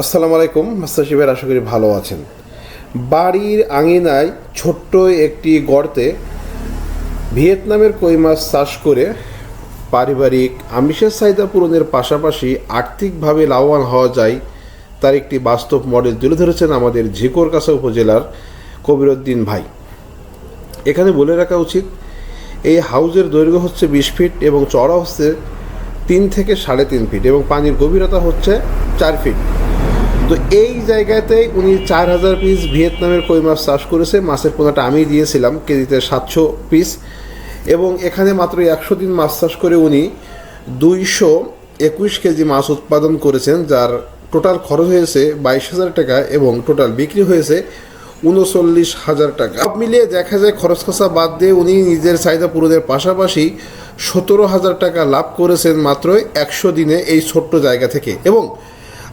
আসসালামু আলাইকুম, মাস্টার শিবের আশা করি ভালো আছেন। বাড়ির আঙিনায় ছোট্ট একটি গর্তে ভিয়েতনামের কই মাছ চাষ করে পারিবারিক আমিষের চাহিদা পূরণের পাশাপাশি আর্থিকভাবে লাভবান হওয়া যায় তার একটি বাস্তব মডেল তুলে ধরেছেন আমাদের ঝিকরকাছা উপজেলার কবিরুদ্দিন ভাই। এখানে বলে রাখা উচিত, এই হাউজের দৈর্ঘ্য হচ্ছে বিশ ফিট এবং চড়া হচ্ছে তিন থেকে সাড়ে তিন ফিট এবং পানির গভীরতা হচ্ছে চার ফিট। তো এই জায়গাতে উনি চার হাজার পিস ভিয়েতনামের কই মাছ চাষ করেছে। মাছের পোনাটা আমি দিয়েছিলাম, কেজিতে সাতশো পিস এবং এখানে মাত্র একশো দিন মাছ চাষ করে উনি দুইশো একুশ কেজি মাছ উৎপাদন করেছেন, যার টোটাল খরচ হয়েছে বাইশ হাজার টাকা এবং টোটাল বিক্রি হয়েছে উনচল্লিশ হাজার টাকা। সব মিলিয়ে দেখা যায় খরচ খরচা বাদ দিয়ে উনি নিজের চাহিদা পূরণের পাশাপাশি সতেরো হাজার টাকা লাভ করেছেন মাত্র একশো দিনে এই ছোট্ট জায়গা থেকে। এবং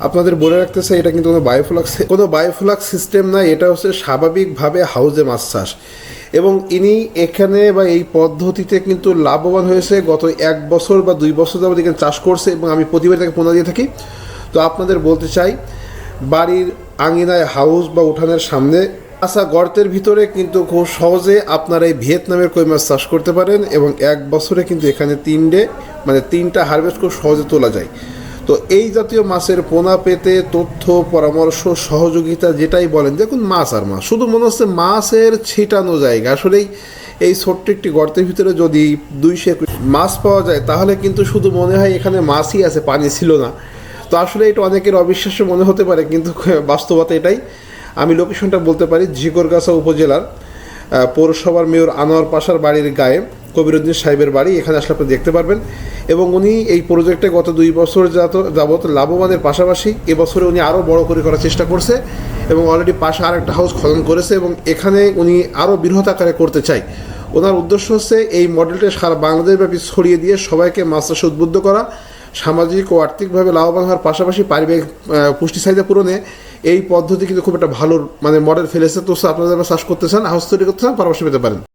আপনাদের বলে রাখতে চাই এটা কিন্তু কোনো বায়োফ্লাক্স কোনো বায়োফ্লাক্স সিস্টেম নাই, এটা হচ্ছে স্বাভাবিকভাবে হাউজে মাছ চাষ। এবং ইনি এখানে বা এই পদ্ধতিতে কিন্তু লাভবান হয়েছে, গত এক বছর বা দুই বছর যাবত এখানে চাষ করছে, এবং আমি প্রতিবার তাকে পোনা দিয়ে থাকি। তো আপনাদের বলতে চাই, বাড়ির আঙিনায় হাউস বা উঠানের সামনে আসা গর্তের ভিতরে কিন্তু খুব সহজে আপনারা এই ভিয়েতনামের কই মাছ চাষ করতে পারেন, এবং এক বছরে কিন্তু এখানে তিনটে মানে তিনটা হারভেস্ট খুব সহজে তোলা যায়। তো এই জাতীয় মাছের পোনা পেতে তথ্য, পরামর্শ, সহযোগিতা যেটাই বলেন, দেখুন মাছ আর মাছ, শুধু মনে হচ্ছে মাছের ছিটানো জায়গা। আসলেই এই ছোট্ট একটি গর্তের ভিতরে যদি দুইশো একুশ মাছ পাওয়া যায়, তাহলে কিন্তু শুধু মনে হয় এখানে মাছই আছে, পানি ছিল না। তো আসলে এটা অনেকের অবিশ্বাস্য মনে হতে পারে, কিন্তু বাস্তবতা এটাই। আমি লোকেশনটা বলতে পারি, ঝিকরগাছা উপজেলার পৌরসভার মেয়র আনোয়ার পাশার বাড়ির গায়ে। কবিরুদ্দিন সাহেবের বাড়ি, এখানে আসলে আপনি দেখতে পারবেন। এবং উনি এই প্রজেক্টে গত দুই বছর যাত যাবৎ লাভবানের পাশাপাশি এবছরে উনি আরও বড় করে করার চেষ্টা করছে এবং অলরেডি পাশে আর একটা হাউস খনন করেছে এবং এখানে উনি আরও বৃহৎ আকারে করতে চায় ওনার উদ্দেশ্য হচ্ছে এই মডেলটা সারা বাংলাদেশ ব্যাপী ছড়িয়ে দিয়ে সবাইকে মাছ চাষে উদ্বুদ্ধ করা, সামাজিক ও আর্থিকভাবে লাভবান হওয়ার পাশাপাশি পারিবারিক পুষ্টি চাহিদা পূরণে এই পদ্ধতি কিন্তু খুব একটা ভালো মানে মডেল ফেলেছে। তো আপনারা যারা চাষ করতে চান হাউস তৈরি করতে চান, পরামর্শ পেতে পারেন।